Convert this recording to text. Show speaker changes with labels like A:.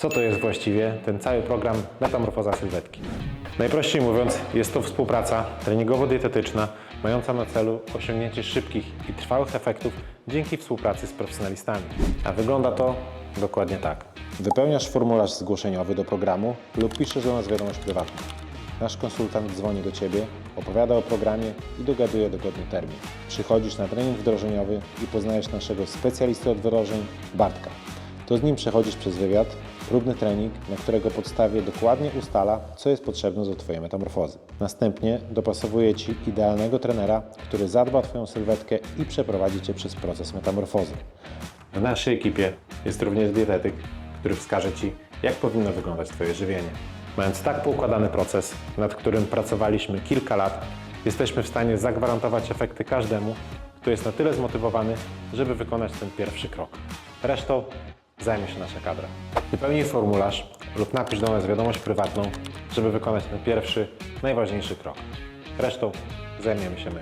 A: Co to jest właściwie ten cały program Metamorfoza Sylwetki? Najprościej mówiąc, jest to współpraca treningowo-dietetyczna mająca na celu osiągnięcie szybkich i trwałych efektów dzięki współpracy z profesjonalistami. A wygląda to dokładnie tak. Wypełniasz formularz zgłoszeniowy do programu lub piszesz do nas wiadomość prywatną. Nasz konsultant dzwoni do Ciebie, opowiada o programie i dogaduje dogodny termin. Przychodzisz na trening wdrożeniowy i poznajesz naszego specjalisty od wdrożeń, Bartka. To z nim przechodzisz przez wywiad, próbny trening, na którego podstawie dokładnie ustala, co jest potrzebne do Twojej metamorfozy. Następnie dopasowuje Ci idealnego trenera, który zadba o Twoją sylwetkę i przeprowadzi Cię przez proces metamorfozy. W naszej ekipie jest również dietetyk, który wskaże Ci, jak powinno wyglądać Twoje żywienie. Mając tak poukładany proces, nad którym pracowaliśmy kilka lat, jesteśmy w stanie zagwarantować efekty każdemu, kto jest na tyle zmotywowany, żeby wykonać ten pierwszy krok. Resztą zajmie się nasza kadra. Wypełnij formularz lub napisz do nas wiadomość prywatną, żeby wykonać ten pierwszy, najważniejszy krok. Resztą zajmiemy się my.